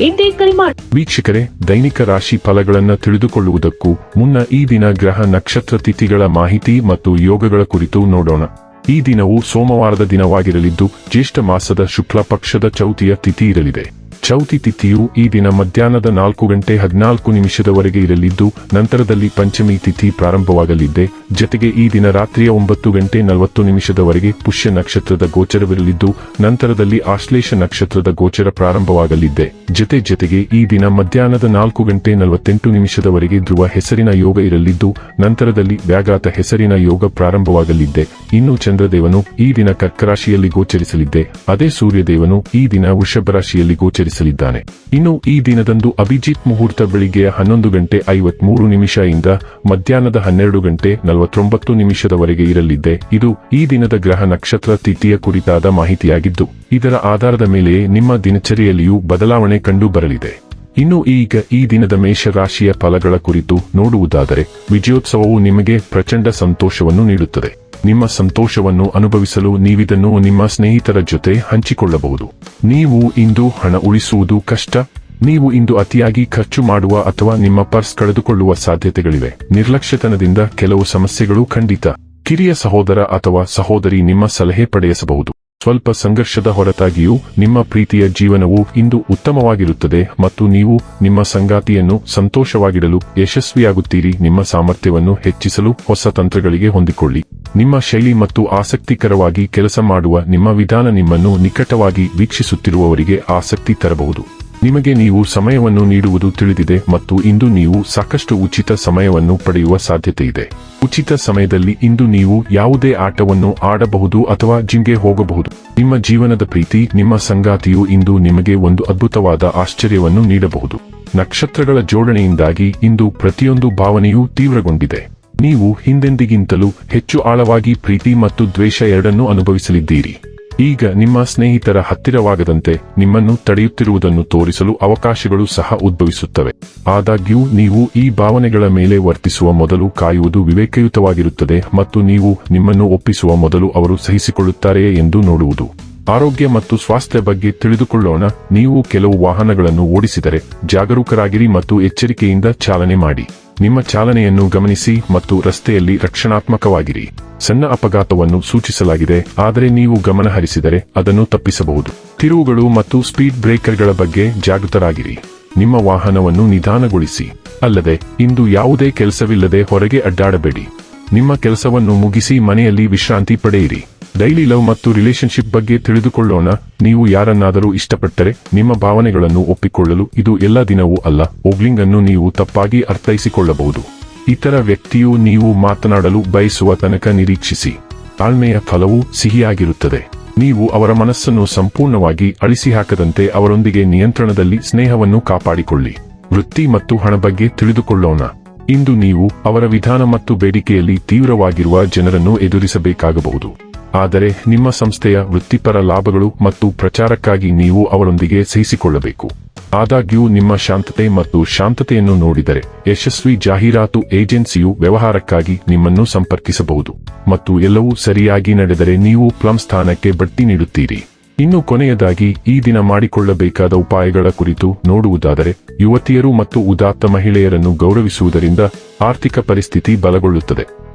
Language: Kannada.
ಇಂದೇ ಕರೆ ಮಾಡಿ ವೀಕ್ಷಕರೇ, ದೈನಿಕ ರಾಶಿ ಫಲಗಳನ್ನು ತಿಳಿದುಕೊಳ್ಳುವುದಕ್ಕೂ ಮುನ್ನ ಈ ದಿನ ಗ್ರಹ ನಕ್ಷತ್ರ ತಿಥಿಗಳ ಮಾಹಿತಿ ಮತ್ತು ಯೋಗಗಳ ಕುರಿತು ನೋಡೋಣ. ಈ ದಿನವು ಸೋಮವಾರದ ದಿನವಾಗಿರಲಿದ್ದು, ಜ್ಯೇಷ್ಠ ಮಾಸದ ಶುಕ್ಲ ಪಕ್ಷದ ಚೌತಿಯ ತಿಥಿ ಇರಲಿದೆ. ಚೌತಿ ತಿಥಿಯು ಈ ದಿನ ಮಧ್ಯಾಹ್ನದ ನಾಲ್ಕು ಗಂಟೆ ಹದಿನಾಲ್ಕು ನಿಮಿಷದವರೆಗೆ ಇರಲಿದ್ದು, ನಂತರದಲ್ಲಿ ಪಂಚಮಿ ತಿಥಿ ಪ್ರಾರಂಭವಾಗಲಿದೆ ಜೊತೆಗೆ ಈ ದಿನ ರಾತ್ರಿಯ ಒಂಬತ್ತು ಗಂಟೆ ನಲವತ್ತು ನಿಮಿಷದವರೆಗೆ ಪುಷ್ಯ ನಕ್ಷತ್ರದ ಗೋಚರವಿರಲಿದ್ದು, ನಂತರದಲ್ಲಿ ಆಶ್ಲೇಷ ನಕ್ಷತ್ರದ ಗೋಚರ ಪ್ರಾರಂಭವಾಗಲಿದೆ ಜತೆ ಜೊತೆಗೆ ಈ ದಿನ ಮಧ್ಯಾಹ್ನದ ನಾಲ್ಕು ಗಂಟೆ ನಲವತ್ತೆಂಟು ನಿಮಿಷದವರೆಗೆ ಧ್ರುವ ಹೆಸರಿನ ಯೋಗ ಇರಲಿದ್ದು, ನಂತರದಲ್ಲಿ ವ್ಯಾಘಾತ ಹೆಸರಿನ ಯೋಗ ಪ್ರಾರಂಭವಾಗಲಿದೆ ಇನ್ನು ಚಂದ್ರದೇವನು ಈ ದಿನ ಕರ್ಕರಾಶಿಯಲ್ಲಿ ಗೋಚರಿಸಲಿದ್ದೆ. ಅದೇ ಸೂರ್ಯದೇವನು ಈ ದಿನ ವೃಷಭ ರಾಶಿಯಲ್ಲಿ ಗೋಚರಿಸಲಿದ್ದಾನೆ ಇನ್ನು ಈ ದಿನದಂದು ಅಭಿಜಿತ್ ಮುಹೂರ್ತ ಬೆಳಿಗ್ಗೆ ಹನ್ನೊಂದು ಗಂಟೆ ಐವತ್ಮೂರು ನಿಮಿಷ ಇಂದ ಮಧ್ಯಾಹ್ನದ ಹನ್ನೆರಡು ಗಂಟೆ ನಲವತ್ತೊಂಬತ್ತು ನಿಮಿಷದವರೆಗೆ ಇರಲಿದೆ ಇದು ಈ ದಿನದ ಗ್ರಹ ನಕ್ಷತ್ರ ತಿಥಿಯ ಕುರಿತಾದ ಮಾಹಿತಿಯಾಗಿದ್ದು, ಇದರ ಆಧಾರದ ಮೇಲೆ ನಿಮ್ಮ ದಿನಚರಿಯಲ್ಲಿಯೂ ಬದಲಾವಣೆ ಕಂಡು ಬರಲಿದೆ ಇನ್ನು ಈಗ ಈ ದಿನದ ಮೇಷರಾಶಿಯ ಫಲಗಳ ಕುರಿತು ನೋಡುವುದಾದರೆ, ವಿಜಯೋತ್ಸವವು ನಿಮಗೆ ಪ್ರಚಂಡ ಸಂತೋಷವನ್ನು ನೀಡುತ್ತದೆ. ನಿಮ್ಮ ಸಂತೋಷವನ್ನು ಅನುಭವಿಸಲು ನೀವಿದನ್ನು ನಿಮ್ಮ ಸ್ನೇಹಿತರ ಜೊತೆ ಹಂಚಿಕೊಳ್ಳಬಹುದು. ನೀವು ಇಂದು ಹಣ ಉಳಿಸುವುದು ಕಷ್ಟ, ನೀವು ಇಂದು ಅತಿಯಾಗಿ ಖರ್ಚು ಮಾಡುವ ಅಥವಾ ನಿಮ್ಮ ಪರ್ಸ್ ಕಳೆದುಕೊಳ್ಳುವ ಸಾಧ್ಯತೆಗಳಿವೆ. ನಿರ್ಲಕ್ಷ್ಯತನದಿಂದ ಕೆಲವು ಸಮಸ್ಯೆಗಳು ಖಂಡಿತ ಕಿರಿಯ ಸಹೋದರ ಅಥವಾ ಸಹೋದರಿ ನಿಮ್ಮ ಸಲಹೆ ಪಡೆಯಸಬಹುದು. ಸ್ವಲ್ಪ ಸಂಘರ್ಷದ ಹೊರತಾಗಿಯೂ ನಿಮ್ಮ ಪ್ರೀತಿಯ ಜೀವನವು ಇಂದು ಉತ್ತಮವಾಗಿರುತ್ತದೆ ಮತ್ತು ನೀವು ನಿಮ್ಮ ಸಂಗಾತಿಯನ್ನು ಸಂತೋಷವಾಗಿಡಲು ಯಶಸ್ವಿಯಾಗುತ್ತೀರಿ. ನಿಮ್ಮ ಸಾಮರ್ಥ್ಯವನ್ನು ಹೆಚ್ಚಿಸಲು ಹೊಸ ತಂತ್ರಗಳಿಗೆ ಹೊಂದಿಕೊಳ್ಳಿ. ನಿಮ್ಮ ಶೈಲಿ ಮತ್ತು ಆಸಕ್ತಿಕರವಾಗಿ ಕೆಲಸ ಮಾಡುವ ನಿಮ್ಮ ವಿಧಾನ ನಿಮ್ಮನ್ನು ನಿಕಟವಾಗಿ ವೀಕ್ಷಿಸುತ್ತಿರುವವರಿಗೆ ಆಸಕ್ತಿ ತರಬಹುದು. ನಿಮಗೆ ನೀವು ಸಮಯವನ್ನು ನೀಡುವುದು ತಿಳಿದಿದೆ ಮತ್ತು ಇಂದು ನೀವು ಸಾಕಷ್ಟು ಉಚಿತ ಸಮಯವನ್ನು ಪಡೆಯುವ ಸಾಧ್ಯತೆ ಇದೆ. ಉಚಿತ ಸಮಯದಲ್ಲಿ ಇಂದು ನೀವು ಯಾವುದೇ ಆಟವನ್ನು ಆಡಬಹುದು ಅಥವಾ ಜಿಮ್ಗೆ ಹೋಗಬಹುದು. ನಿಮ್ಮ ಜೀವನದ ಪ್ರೀತಿ, ನಿಮ್ಮ ಸಂಗಾತಿಯು ಇಂದು ನಿಮಗೆ ಒಂದು ಅದ್ಭುತವಾದ ಆಶ್ಚರ್ಯವನ್ನು ನೀಡಬಹುದು. ನಕ್ಷತ್ರಗಳ ಜೋಡಣೆಯಿಂದಾಗಿ ಇಂದು ಪ್ರತಿಯೊಂದು ಭಾವನೆಯೂ ತೀವ್ರಗೊಂಡಿದೆ. ನೀವು ಹಿಂದೆಂದಿಗಿಂತಲೂ ಹೆಚ್ಚು ಆಳವಾಗಿ ಪ್ರೀತಿ ಮತ್ತು ದ್ವೇಷ ಎರಡನ್ನೂ ಅನುಭವಿಸಲಿದ್ದೀರಿ. ಈಗ ನಿಮ್ಮ ಸ್ನೇಹಿತರ ಹತ್ತಿರವಾಗದಂತೆ ನಿಮ್ಮನ್ನು ತಡೆಯುತ್ತಿರುವುದನ್ನು ತೋರಿಸಲು ಅವಕಾಶಗಳು ಸಹ ಉದ್ಭವಿಸುತ್ತವೆ. ಆದಾಗ್ಯೂ, ನೀವು ಈ ಭಾವನೆಗಳ ಮೇಲೆ ವರ್ತಿಸುವ ಮೊದಲು ಕಾಯುವುದು ವಿವೇಕಯುತವಾಗಿರುತ್ತದೆ ಮತ್ತು ನೀವು ನಿಮ್ಮನ್ನು ಒಪ್ಪಿಸುವ ಮೊದಲು ಅವರು ಸಹಿಸಿಕೊಳ್ಳುತ್ತಾರೆಯೇ ಎಂದು ನೋಡುವುದು. ಆರೋಗ್ಯ ಮತ್ತು ಸ್ವಾಸ್ಥ್ಯ ಬಗ್ಗೆ ತಿಳಿದುಕೊಳ್ಳೋಣ. ನೀವು ಕೆಲವು ವಾಹನಗಳನ್ನು ಓಡಿಸಿದರೆ ಜಾಗರೂಕರಾಗಿರಿ ಮತ್ತು ಎಚ್ಚರಿಕೆಯಿಂದ ಚಾಲನೆ ಮಾಡಿ. ನಿಮ್ಮ ಚಾಲನೆಯನ್ನು ಗಮನಿಸಿ ಮತ್ತು ರಸ್ತೆಯಲ್ಲಿ ರಕ್ಷಣಾತ್ಮಕವಾಗಿರಿ. ಸಣ್ಣ ಅಪಘಾತವನ್ನು ಸೂಚಿಸಲಾಗಿದೆ, ಆದರೆ ನೀವು ಗಮನಹರಿಸಿದರೆ ಅದನ್ನು ತಪ್ಪಿಸಬಹುದು. ತಿರುವುಗಳು ಮತ್ತು ಸ್ಪೀಡ್ ಬ್ರೇಕರ್ಗಳ ಬಗ್ಗೆ ಜಾಗೃತರಾಗಿರಿ. ನಿಮ್ಮ ವಾಹನವನ್ನು ನಿಧಾನಗೊಳಿಸಿ. ಅಲ್ಲದೆ, ಇಂದು ಯಾವುದೇ ಕೆಲಸವಿಲ್ಲದೆ ಹೊರಗೆ ಅಡ್ಡಾಡಬೇಡಿ. ನಿಮ್ಮ ಕೆಲಸವನ್ನು ಮುಗಿಸಿ ಮನೆಯಲ್ಲಿ ವಿಶ್ರಾಂತಿ ಪಡೆಯಿರಿ. ಡೈಲಿ ಲವ್ ಮತ್ತು ರಿಲೇಶನ್ಶಿಪ್ ಬಗ್ಗೆ ತಿಳಿದುಕೊಳ್ಳೋಣ. ನೀವು ಯಾರನ್ನಾದರೂ ಇಷ್ಟಪಟ್ಟರೆ ನಿಮ್ಮ ಭಾವನೆಗಳನ್ನು ಒಪ್ಪಿಕೊಳ್ಳಲು ಇದು ಎಲ್ಲ ದಿನವೂ ಅಲ್ಲ. ಓಗ್ಲಿಂಗ್ ಅನ್ನು ನೀವು ತಪ್ಪಾಗಿ ಅರ್ಥೈಸಿಕೊಳ್ಳಬಹುದು. ಇತರ ವ್ಯಕ್ತಿಯು ನೀವು ಮಾತನಾಡಲು ಬಯಸುವ ತನಕ ನಿರೀಕ್ಷಿಸಿ. ತಾಳ್ಮೆಯ ಫಲವು ಸಿಹಿಯಾಗಿರುತ್ತದೆ. ನೀವು ಅವರ ಮನಸ್ಸನ್ನು ಸಂಪೂರ್ಣವಾಗಿ ಅಳಿಸಿಹಾಕದಂತೆ ಅವರೊಂದಿಗೆ ನಿಯಂತ್ರಣದಲ್ಲಿ ಸ್ನೇಹವನ್ನು ಕಾಪಾಡಿಕೊಳ್ಳಿ. ವೃತ್ತಿ ಮತ್ತು ಹಣ ಬಗ್ಗೆ ತಿಳಿದುಕೊಳ್ಳೋಣ. ಇಂದು ನೀವು ಅವರ ವಿಧಾನ ಮತ್ತು ಬೇಡಿಕೆಯಲ್ಲಿ ತೀವ್ರವಾಗಿರುವ ಜನರನ್ನು ಎದುರಿಸಬೇಕಾಗಬಹುದು. ಆದರೆ ನಿಮ್ಮ ಸಂಸ್ಥೆಯ ವೃತ್ತಿಪರ ಲಾಭಗಳು ಮತ್ತು ಪ್ರಚಾರಕ್ಕಾಗಿ ನೀವು ಅವರೊಂದಿಗೆ ಸಹಿಸಿಕೊಳ್ಳಬೇಕು ಆದಾಗ್ಯೂ ನಿಮ್ಮ ಶಾಂತತೆ ಮತ್ತು ಶಾಂತತೆಯನ್ನು ನೋಡಿದರೆ ಯಶಸ್ವಿ ಜಾಹೀರಾತು ಏಜೆನ್ಸಿಯು ವ್ಯವಹಾರಕ್ಕಾಗಿ ನಿಮ್ಮನ್ನು ಸಂಪರ್ಕಿಸಬಹುದು ಮತ್ತು ಎಲ್ಲವೂ ಸರಿಯಾಗಿ ನಡೆದರೆ ನೀವು ಪ್ಲಮ್ ಸ್ಥಾನಕ್ಕೆ ಬಡ್ತಿ ನೀಡುತ್ತೀರಿ. ಇನ್ನು ಕೊನೆಯದಾಗಿ, ಈ ದಿನ ಮಾಡಿಕೊಳ್ಳಬೇಕಾದ ಉಪಾಯಗಳ ಕುರಿತು ನೋಡುವುದಾದರೆ, ಯುವತಿಯರು ಮತ್ತು ಉದಾತ್ತ ಮಹಿಳೆಯರನ್ನು ಗೌರವಿಸುವುದರಿಂದ ಆರ್ಥಿಕ ಪರಿಸ್ಥಿತಿ ಬಲಗೊಳ್ಳುತ್ತದೆ.